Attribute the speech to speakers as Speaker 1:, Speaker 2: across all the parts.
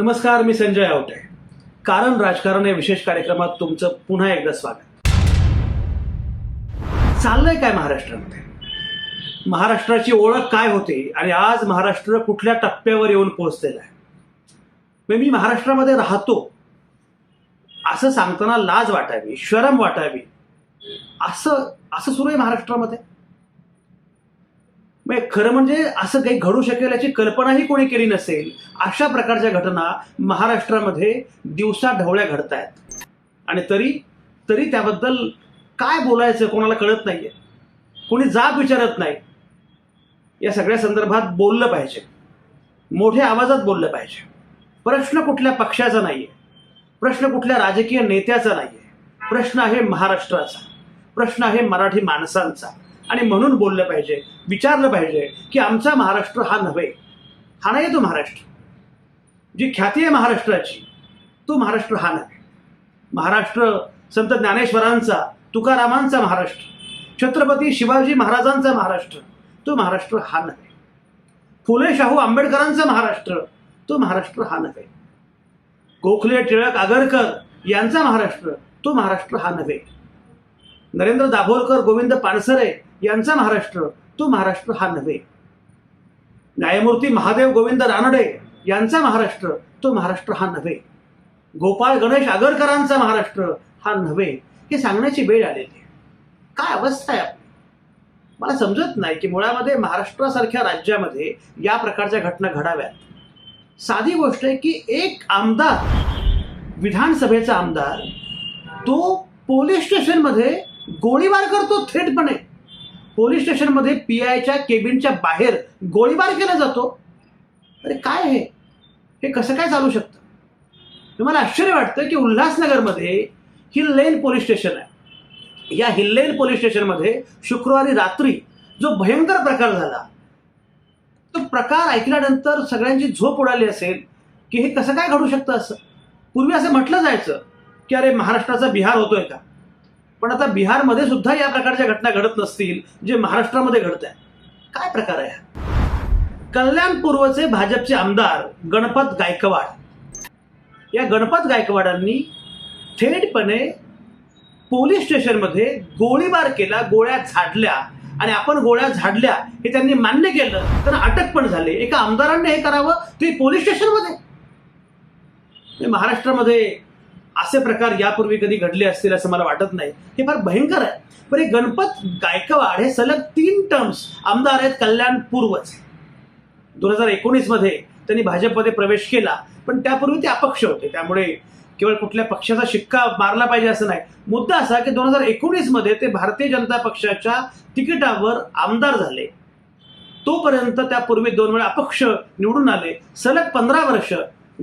Speaker 1: नमस्कार मी संजय आवटे. कारण राजकारण या विशेष कार्यक्रमात तुमचं पुन्हा एकदा स्वागत. चाललंय काय महाराष्ट्रामध्ये? महाराष्ट्राची ओळख काय होती आणि आज महाराष्ट्र कुठल्या टप्प्यावर येऊन पोहोचलेला आहे? मी महाराष्ट्रामध्ये राहतो. असं सांगताना लाज वाटावी शरम वाटावी. असं असं सुरू आहे महाराष्ट्रामध्ये? म्हणजे खरं म्हणजे असं काही घडू शकेल याची कल्पनाही कोणी केली नसेल. अशा प्रकारच्या घटना महाराष्ट्रामध्ये दिवसा ढवळ्या घडत आहेत आणि तरी तरी त्याबद्दल काय बोलायचं कोणाला कळत नाहीये. कोणी जाब विचारत नाही. या सगळ्या संदर्भात बोललं पाहिजे. मोठ्या आवाजात बोललं पाहिजे. प्रश्न कुठल्या पक्षाचा नाहीये. प्रश्न कुठल्या राजकीय नेत्याचा नाही आहे प्रश्न आहे महाराष्ट्राचा. प्रश्न आहे मराठी माणसांचा. आणि म्हणून बोललं पाहिजे विचारलं पाहिजे की आमचा महाराष्ट्र हा नव्हे. हा नाही तो महाराष्ट्र. जी ख्याती आहे महाराष्ट्राची तो महाराष्ट्र हा नव्हे महाराष्ट्र संत ज्ञानेश्वरांचा तुकारामांचा महाराष्ट्र छत्रपती शिवाजी महाराजांचा महाराष्ट्र तो महाराष्ट्र हा नव्हे. फुले शाहू आंबेडकरांचा महाराष्ट्र तो महाराष्ट्र हा नव्हे. गोखले टिळक आगरकर यांचा महाराष्ट्र तो महाराष्ट्र हा नव्हे. नरेंद्र दाभोलकर गोविंद पानसरे यांचा महाराष्ट्र तो महाराष्ट्र हा नव्हे. न्यायमूर्ती महादेव गोविंद रानडे यांचा महाराष्ट्र तो महाराष्ट्र हा नव्हे. गोपाळ गणेश आगरकरांचा महाराष्ट्र हा नव्हे हे सांगण्याची वेळ आलेली आहे. काय अवस्था आहे आपली? मला समजत नाही की मुळामध्ये महाराष्ट्रासारख्या राज्यामध्ये या प्रकारच्या घटना घडाव्यात. साधी गोष्ट आहे की एक आमदार विधानसभेचा आमदार तो पोलीस स्टेशनमध्ये गोळीबार करतो थेटपणे. पोलीस स्टेशनमध्ये पी आयच्या केबिनच्या बाहेर गोळीबार केला जातो. अरे काय हे? हे कसं काय चालू शकतं? तुम्हाला आश्चर्य वाटतं की उल्हासनगरमध्ये हिल लेन पोलीस स्टेशन आहे. या हिल्लेन पोलीस स्टेशनमध्ये शुक्रवारी रात्री जो भयंकर प्रकार झाला तो प्रकार ऐकल्यानंतर सगळ्यांची झोप उडाली असेल की हे कसं काय घडू शकतं असं? पूर्वी असं म्हटलं जायचं की अरे महाराष्ट्राचा बिहार होतोय का? पण आता बिहारमध्ये सुद्धा या प्रकारच्या घटना घडत नसतील जे महाराष्ट्रामध्ये घडत आहे काय प्रकार आहे कल्याण पूर्वचे भाजपचे आमदार गणपत गायकवाड. या गणपत गायकवाडांनी थेटपणे पोलीस स्टेशनमध्ये गोळीबार केला गोळ्या झाडल्या आणि आपण गोळ्या झाडल्या हे त्यांनी मान्य केलं तर अटक पण झाली. एका आमदारांनी हे करावं ते पोलीस स्टेशनमध्ये. महाराष्ट्रामध्ये असे प्रकार यापूर्वी कधी घडले असतील असं मला वाटत नाही. हे फार भयंकर आहे. पण हे गणपत गायकवाड हे सलग तीन टर्म्स आमदार आहेत कल्याण पूर्वच दोन हजार एकोणीसमध्ये त्यांनी भाजपमध्ये प्रवेश केला पण त्यापूर्वी ते अपक्ष होते. त्यामुळे केवळ कुठल्या पक्षाचा शिक्का मारला पाहिजे असं नाही. मुद्दा असा की दोन हजार एकोणीसमध्ये ते भारतीय जनता पक्षाच्या तिकिटावर आमदार झाले. तोपर्यंत त्यापूर्वी दोन वेळा अपक्ष निवडून आले. सलग पंधरा वर्ष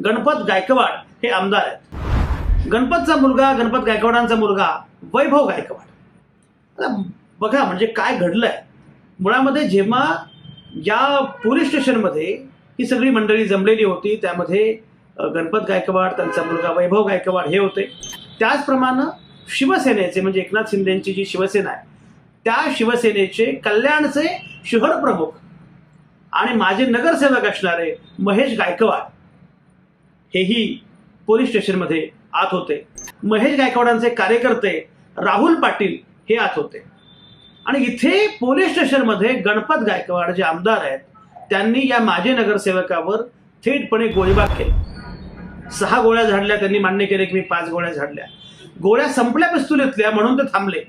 Speaker 1: गणपत गायकवाड हे आमदार आहेत. गणपतचा मुलगा गणपत गायकवाडांचा मुलगा वैभव गायकवाड. आता बघा म्हणजे काय घडलंय. मुळामध्ये जेव्हा या पोलीस स्टेशनमध्ये ही सगळी मंडळी जमलेली होती त्यामध्ये गणपत गायकवाड त्यांचा मुलगा वैभव गायकवाड हे होते. त्याचप्रमाणे शिवसेनेचे म्हणजे एकनाथ शिंदेची जी शिवसेना आहे त्या शिवसेनेचे कल्याणचे शहर प्रमुख आणि माझे नगरसेवक असणारे महेश गायकवाड हेही पोलीस स्टेशनमध्ये आत होते. महेश गायकवाडांचे कार्यकर्ते राहुल पाटील हे आत होते. आणि इथे पोलीस स्टेशनमध्ये गणपत गायकवाड जे आमदार आहेत त्यांनी या माजी नगरसेवकावर थेटपणे गोळीबार केला. सहा गोळ्या झाडल्या त्यांनी मान्य केले की मी पाच गोळ्या झाडल्या. गोळ्या संपल्या पिस्तुलीतल्या म्हणून ते थांबले.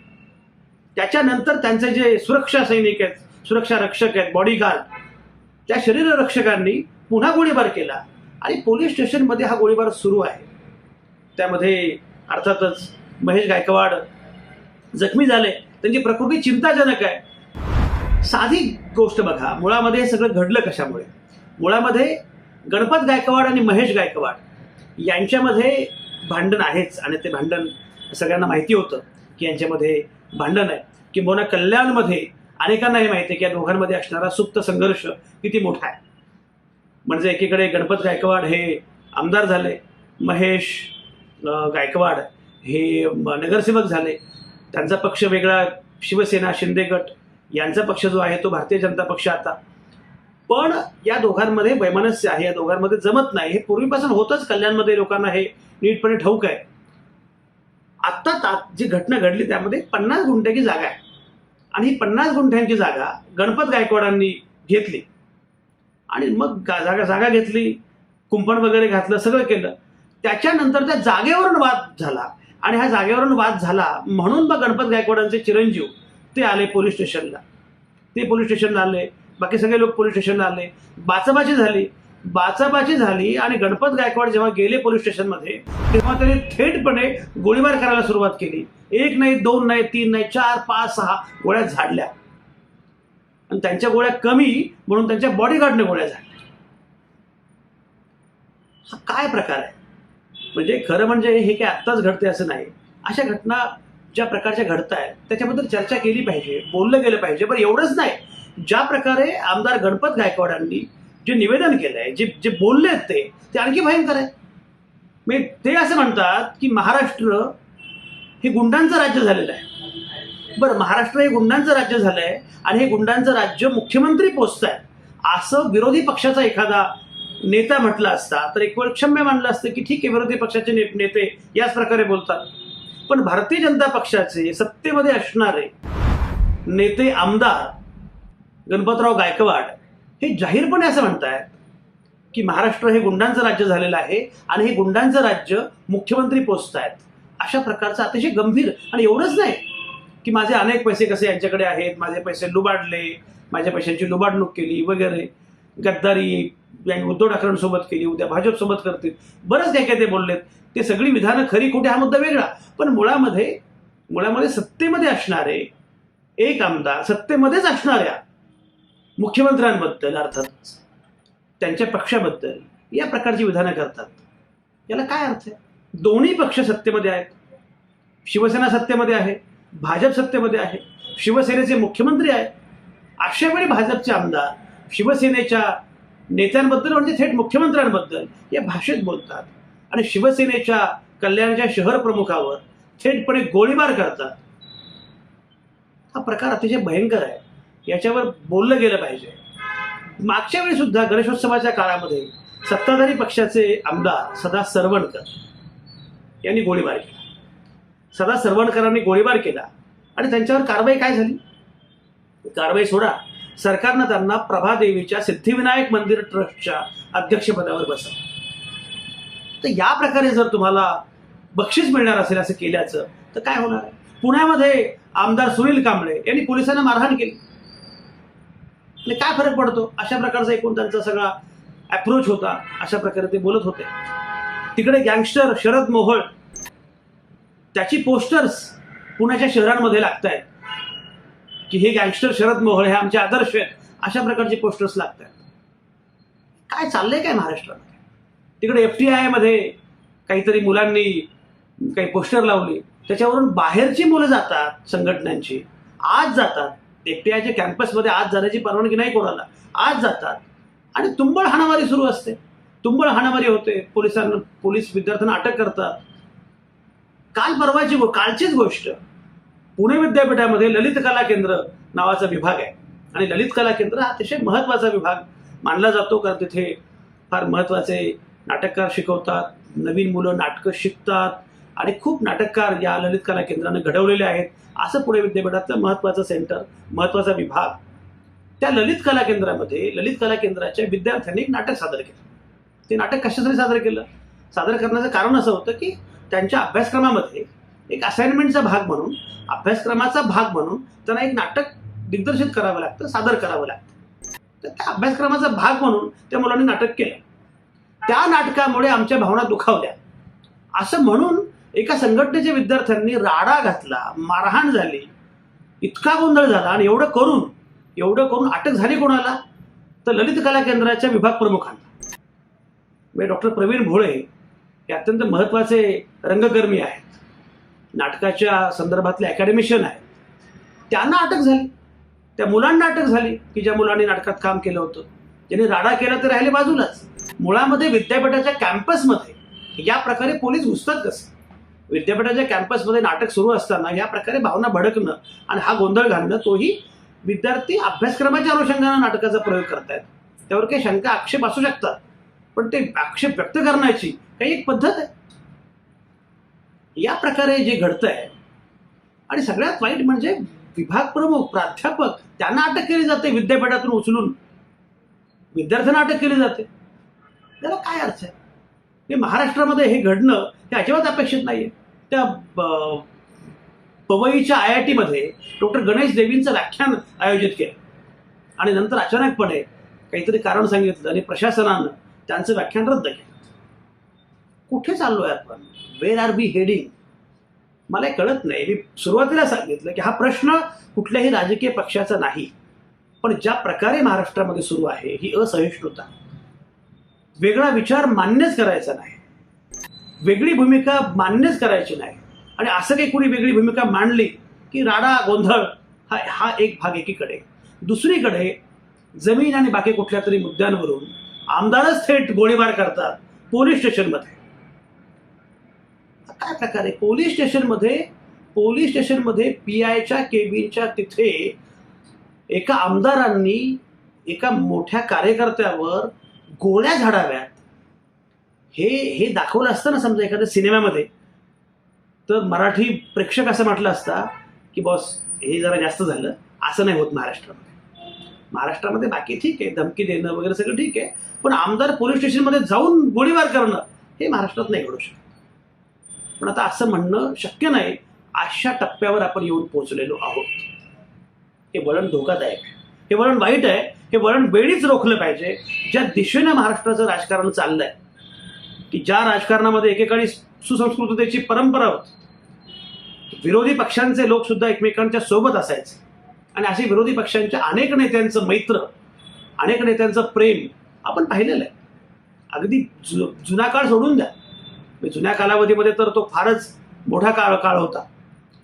Speaker 1: त्याच्यानंतर त्यांचे जे सुरक्षा सैनिक आहेत सुरक्षा रक्षक आहेत बॉडीगार्ड त्या शरीररक्षकांनी पुन्हा गोळीबार केला. आणि पोलीस स्टेशनमध्ये हा गोळीबार सुरू आहे. त्यामध्ये अर्थातच महेश गायकवाड जखमी झाले. त्यांची प्रकृती चिंताजनक आहे. साधी गोष्ट बघा मुळामध्ये हे सगळं घडलं कशामुळे? मुळामध्ये गणपत गायकवाड आणि महेश गायकवाड यांच्यामध्ये भांडण आहेच आणि ते भांडण सगळ्यांना माहिती होतं की यांच्यामध्ये भांडण आहे. किंबहुना कल्याणमध्ये अनेकांना हे माहिती आहे की या दोघांमध्ये असणारा सुप्त संघर्ष किती मोठा आहे. म्हणजे एकीकडे गणपत गायकवाड हे आमदार झाले महेश गायकवाड हे नगरसेवक झाले. त्यांचा पक्ष वेगळा शिवसेना शिंदे गट यांचा पक्ष जो आहे तो भारतीय जनता पक्ष आता. पण या दोघांमध्ये वैमनस्य आहे या दोघांमध्ये जमत नाही. हे पूर्वीपासून होतच कल्याणमध्ये लोकांना हे नीटपणे ठाऊक आहे. आत्ता तात जी घटना घडली त्यामध्ये पन्नास गुंठ्याची जागा आहे. आणि ही पन्नास गुंठ्यांची जागा गणपत गायकवाडांनी घेतली. आणि मग जागा जागा घेतली कुंपण वगैरे घातलं सगळं केलं. त्याच्यानंतर त्या जागेवरून वाद झाला. आणि ह्या जागेवरून वाद झाला म्हणून मग गणपत गायकवाडांचे चिरंजीव ते आले पोलीस स्टेशनला. ते पोलीस स्टेशनला आले. बाकी सगळे लोक पोलीस स्टेशनला आले. बाचाबाची झाली. बाचाबाची झाली आणि गणपत गायकवाड जेव्हा गेले पोलीस स्टेशनमध्ये तेव्हा त्यांनी थेटपणे गोळीबार करायला सुरुवात केली. एक नाही दोन नाही तीन नाही चार पाच सहा गोळ्या झाडल्या. आणि त्यांच्या गोळ्या कमी म्हणून त्यांच्या बॉडीगार्डने गोळ्या झाडल्या. हा काय प्रकार आहे? म्हणजे खरं म्हणजे हे काय आत्ताच घडते असं नाही. अशा घटना ज्या प्रकारच्या घडत आहेत त्याच्याबद्दल चर्चा केली पाहिजे बोललं गेलं पाहिजे पण एवढंच नाही. ज्या प्रकारे आमदार गणपत गायकवाडांनी जे निवेदन केलं आहे जे जे बोलले आहेत ते ते आणखी भयंकर आहे. म्हणजे ते असं म्हणतात की महाराष्ट्र हे गुंडांचं राज्य झालेलं आहे. बरं महाराष्ट्र हे गुंडांचं राज्य झालं आहे आणि हे गुंडांचं राज्य मुख्यमंत्री पोचत आहे असं विरोधी पक्षाचा एखादा नेता म्हटला असता तर एक वेळ क्षम्य मानलं असतं की ठीक आहे विरोधी पक्षाचे नेते याच प्रकारे बोलतात. पण भारतीय जनता पक्षाचे सत्तेमध्ये असणारे नेते आमदार गणपतराव गायकवाड हे जाहीरपणे असं म्हणतायत की महाराष्ट्र हे गुंडांचं राज्य झालेलं आहे आणि हे गुंडांचं राज्य मुख्यमंत्री पोचत आहेत अशा प्रकारचं अतिशय गंभीर आणि एवढंच नाही की माझे अनेक पैसे कसे यांच्याकडे आहेत माझे पैसे लुबाडले माझ्या पैशांची लुबाडणूक केली वगैरे. गद्दारी यांनी उद्धव ठाकरेंसोबत केली उद्या भाजपसोबत करतील. बरंच काय काय ते बोललेत ते सगळी विधानं खरी खोटी हा मुद्दा वेगळा. पण मुळामध्ये मुळामध्ये सत्तेमध्ये असणारे एक आमदार सत्तेमध्येच असणाऱ्या मुख्यमंत्र्यांबद्दल अर्थात त्यांच्या पक्षाबद्दल या प्रकारची विधानं करतात. याला काय अर्थ आहे? दोन्ही पक्ष सत्तेमध्ये आहेत. शिवसेना सत्तेमध्ये आहे भाजप सत्तेमध्ये आहे शिवसेनेचे मुख्यमंत्री आहेत. अशा वेळी भाजपचे आमदार शिवसेनेच्या नेत्यांबद्दल म्हणजे थेट मुख्यमंत्र्यांबद्दल या भाषेत बोलतात. आणि शिवसेनेच्या कल्याणच्या शहर प्रमुखावर थेटपणे गोळीबार करतात. हा प्रकार अतिशय भयंकर आहे. याच्यावर बोललं गेलं पाहिजे. मागच्या वेळी सुद्धा गणेशोत्सवाच्या काळामध्ये सत्ताधारी पक्षाचे आमदार सदा सरवणकर यांनी गोळीबार केला. सदा सरवणकरांनी गोळीबार केला. आणि त्यांच्यावर कारवाई काय झाली? कारवाई सोडा. सरकारनं त्यांना प्रभादेवीच्या सिद्धिविनायक मंदिर ट्रस्टच्या अध्यक्षपदावर बसवलं. तर या प्रकारे जर तुम्हाला बक्षीस मिळणार असेल असं केल्याचं तर काय होणार आहे? पुण्यामध्ये आमदार सुनील कांबळे यांनी पोलिसांना मारहाण केली. आणि काय फरक पडतो? अशा प्रकारचा एकूण त्यांचा सगळा अप्रोच होता. अशा प्रकारे ते बोलत होते. तिकडे गँगस्टर शरद मोहोळ त्याची पोस्टर्स पुण्याच्या शहरांमध्ये लागत आहेत की हे गँगस्टर शरद मोहळ हे आमचे आदर्श आहेत. अशा प्रकारचे पोस्टर्स लागतात. काय चाललंय काय महाराष्ट्रामध्ये? तिकडे एफ टी आयमध्ये काहीतरी मुलांनी काही पोस्टर लावली. त्याच्यावरून बाहेरची मुलं जातात संघटनांची. आज जातात. एफ टी आयच्या कॅम्पसमध्ये आज जाण्याची परवानगी नाही कोणाला. आज जातात. आणि तुंबळ हाणामारी सुरू असते. तुंबळ हाणामारी होते. पोलिसांना पोलीस विद्यार्थ्यांना अटक करतात. काल परवाची गो- कालचीच गोष्ट. पुणे विद्यापीठामध्ये ललित कला केंद्र नावाचा विभाग आहे. आणि ललित कला केंद्र हा अतिशय महत्त्वाचा विभाग मानला जातो कारण तिथे फार महत्त्वाचे नाटककार शिकवतात नवीन मुलं नाटकं शिकतात आणि खूप नाटककार या ललित कला केंद्रानं घडवलेले आहेत. असं पुणे विद्यापीठातलं महत्त्वाचं सेंटर महत्त्वाचा विभाग. त्या ललित कला केंद्रामध्ये ललित कला केंद्राच्या विद्यार्थ्यांनी एक नाटक सादर केलं. ते नाटक कशासाठी सादर केलं? सादर करण्याचं कारण असं होतं की त्यांच्या अभ्यासक्रमामध्ये एक असाइनमेंटचा भाग म्हणून अभ्यासक्रमाचा भाग म्हणून त्यांना एक नाटक दिग्दर्शित करावं लागतं सादर करावं लागतं. तर त्या अभ्यासक्रमाचा भाग म्हणून त्या मुलांनी नाटक केलं. त्या नाटकामुळे आमच्या भावना दुखावल्या. असं म्हणून एका संघटनेच्या विद्यार्थ्यांनी राडा घातला मारहाण झाली इतका गोंधळ झाला आणि एवढं करून एवढं करून अटक झाली कोणाला? तर ललित कला केंद्राच्या विभाग प्रमुखांना. म्हणजे डॉक्टर प्रवीण भोळे हे अत्यंत महत्त्वाचे रंगकर्मी आहेत. नाटकाच्या संदर्भातले अकॅडमिशियन आहे त्यांना अटक झाली. त्या मुलांना अटक झाली की ज्या मुलांनी नाटकात काम केलं होतं. ज्यांनी राडा केला ते राहिले बाजूलाच. मुळामध्ये विद्यापीठाच्या कॅम्पसमध्ये या प्रकारे पोलीस घुसतात कसं? विद्यापीठाच्या कॅम्पसमध्ये नाटक सुरू असताना या प्रकारे भावना भडकणं आणि हा गोंधळ घालणं तोही विद्यार्थी अभ्यासक्रमाच्या अनुषंगानं नाटकाचा प्रयोग करतायत. त्यावर काही शंका आक्षेप असू शकतात. पण ते आक्षेप व्यक्त करण्याची काही एक पद्धत आहे. या प्रकारे जे घडतंय आणि सगळ्यात वाईट म्हणजे विभाग प्रमुख प्राध्यापक त्यांना अटक केली जाते विद्यापीठातून उचलून. विद्यार्थ्यांना अटक केली जाते. त्याला काय अर्थ आहे? हे महाराष्ट्रामध्ये हे घडणं हे अजिबात अपेक्षित नाही आहे त्या ब- पवईच्या आय आय टीमध्ये डॉक्टर गणेश देवींचं व्याख्यान आयोजित केलं. आणि नंतर अचानकपणे काहीतरी कारण सांगितलं आणि प्रशासनानं त्यांचं व्याख्यान रद्द केलं. कुठे चाललोय आपण? वेर आर बी हेडिंग मला हे कळत नाही. मी सुरुवातीला सांगितलं की हा प्रश्न कुठल्याही राजकीय पक्षाचा नाही. पण ज्या प्रकारे महाराष्ट्रामध्ये सुरू आहे ही असहिष्णुता. वेगळा विचार मान्यच करायचा नाही. वेगळी भूमिका मान्यच करायची नाही. आणि असं काही कुणी वेगळी भूमिका मांडली की राडा गोंधळ हा हा एक भाग एकीकडे. दुसरीकडे जमीन आणि बाकी कुठल्या तरी मुद्द्यांवरून आमदारच थेट गोळीबार करतात पोलीस स्टेशनमध्ये. काय प्रकार आहे? पोलीस स्टेशनमध्ये पोलीस स्टेशनमध्ये पी आयच्या केबिनच्या तिथे एका आमदारांनी एका मोठ्या कार्यकर्त्यावर गोळ्या झाडाव्यात. हे हे दाखवलं असतं ना समजा एखाद्या सिनेमामध्ये. तर मराठी प्रेक्षक असं म्हटलं असता की बॉस हे जरा जास्त झालं. असं नाही होत महाराष्ट्रामध्ये. महाराष्ट्रामध्ये बाकी ठीक आहे. धमकी देणं वगैरे सगळं ठीक आहे. पण आमदार पोलीस स्टेशनमध्ये जाऊन गोळीबार करणं हे महाराष्ट्रात नाही घडू शकत. पण आता असं म्हणणं शक्य नाही. अशा टप्प्यावर आपण येऊन पोहोचलेलो आहोत. हे वळण धोकादायक आहे. हे वळण वाईट आहे. हे वळण वेळीच रोखलं पाहिजे. ज्या दिशेनं महाराष्ट्राचं राजकारण चाललंय की ज्या राजकारणामध्ये एकेकाळी सुसंस्कृततेची परंपरा होती विरोधी पक्षांचे लोक सुद्धा एकमेकांच्या सोबत असायचे. आणि असे विरोधी पक्षांच्या अनेक नेत्यांचं मैत्र अनेक नेत्यांचं प्रेम आपण पाहिलेलं आहे. अगदी जु जुना काळ सोडून द्या. म्हणजे जुन्या कालावधीमध्ये तर तो फारच मोठा काळ काळ होता.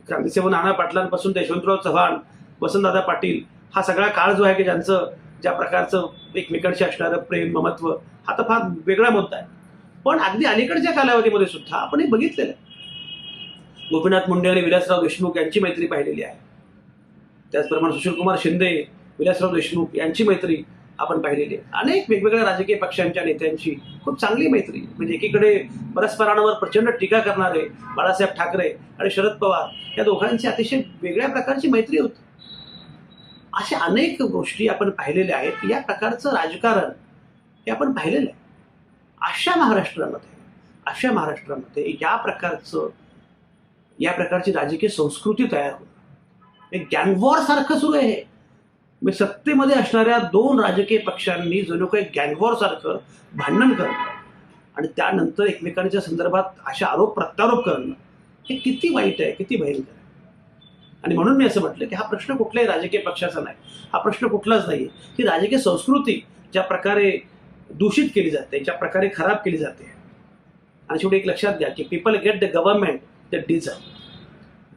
Speaker 1: क्रांतीसेवक नाना पाटलांपासून ते यशवंतराव चव्हाण वसंतदादा पाटील हा सगळा काळ जो आहे की ज्यांचं ज्या प्रकारचं एकमेकांशी असणारं प्रेम ममत्व हा तर फार वेगळा मुद्दा आहे. पण अगदी अलीकडच्या कालावधीमध्ये सुद्धा आपण हे बघितलेलं आहे. गोपीनाथ मुंडे आणि विलासराव देशमुख यांची मैत्री पाहिलेली आहे. त्याचप्रमाणे सुशीलकुमार शिंदे विलासराव देशमुख यांची मैत्री आपण पाहिलेली. आहे अनेक वेगवेगळ्या राजकीय पक्षांच्या नेत्यांची खूप चांगली मैत्री. म्हणजे एकीकडे परस्परांवर प्रचंड टीका करणारे बाळासाहेब ठाकरे आणि शरद पवार या दोघांची अतिशय वेगळ्या प्रकारची मैत्री होती. अशा अनेक गोष्टी आपण पाहिलेल्या आहेत या प्रकारचं राजकारण हे आपण पाहिलेलं आहे. अशा महाराष्ट्रामध्ये अशा महाराष्ट्रामध्ये या प्रकारचं या प्रकारची राजकीय संस्कृती तयार होते गँगवॉर सारखं सुरू आहे. म्हणजे सत्तेमध्ये असणाऱ्या दोन राजकीय पक्षांनी जणू काही गँगवॉरसारखं भांडण करणं आणि त्यानंतर एकमेकांच्या संदर्भात अशा आरोप प्रत्यारोप करणं हे किती वाईट आहे किती भयंकर आहे? आणि म्हणून मी असं म्हटलं की हा प्रश्न कुठल्याही राजकीय पक्षाचा नाही. हा प्रश्न कुठलाच नाही ही राजकीय संस्कृती ज्या प्रकारे दूषित केली जाते ज्या प्रकारे खराब केली जाते. आणि शेवटी एक लक्षात घ्या की people get the government the deserve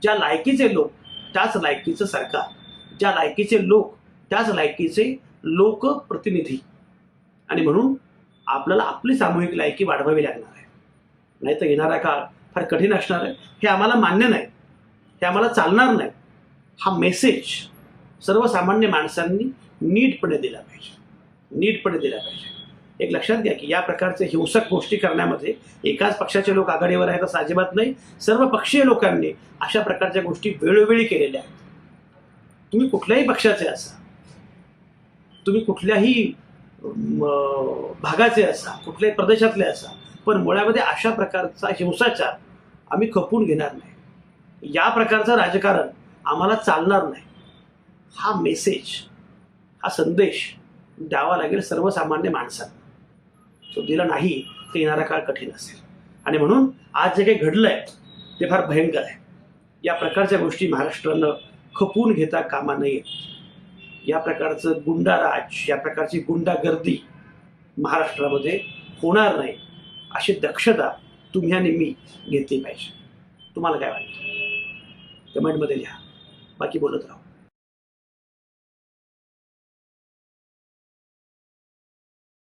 Speaker 1: ज्या लायकीचे लोक त्याच लायकीचं सरकार. ज्या लायकीचे लोक त्याच लायकीचे लोकप्रतिनिधी आणि म्हणून आपल्याला आपली सामूहिक लायकी वाढवावी लागणार आहे. नाही तर येणारा काळ फार कठीण असणार आहे. हे आम्हाला मान्य नाही. हे आम्हाला चालणार नाही. हा मेसेज सर्वसामान्य माणसांनी नीटपणे दिला पाहिजे. नीटपणे दिला पाहिजे. एक लक्षात घ्या की या प्रकारचे हिंसक गोष्टी करण्यामध्ये एकाच पक्षाचे लोक आघाडीवर आहेत असं अजिबात नाही. सर्व पक्षीय लोकांनी अशा प्रकारच्या गोष्टी वेळोवेळी केलेल्या आहेत. तुम्ही कुठल्याही पक्षाचे असा तुम्ही कुठल्याही भागाचे असा कुठल्याही प्रदेशातले असा पण मुळामध्ये अशा प्रकारचा हिंसाचार आम्ही खपून घेणार नाही. या प्रकारचं राजकारण आम्हाला चालणार नाही. हा मेसेज हा संदेश द्यावा लागेल सर्वसामान्य माणसांना. तो दिला नाही ते येणारा काळ कठीण असेल. आणि म्हणून आज जे काही घडलं आहे ते फार भयंकर आहे. या प्रकारच्या गोष्टी महाराष्ट्रानं खपून घेता कामा नये. या प्रकारचं गुंडाराज या प्रकारची गुंडागर्दी महाराष्ट्रामध्ये होणार नाही अशी दक्षता तुम्ही आणि मी घेतली पाहिजे. तुम्हाला काय वाटतं? कमेंटमध्ये लिहा. बाकी बोलत राहू.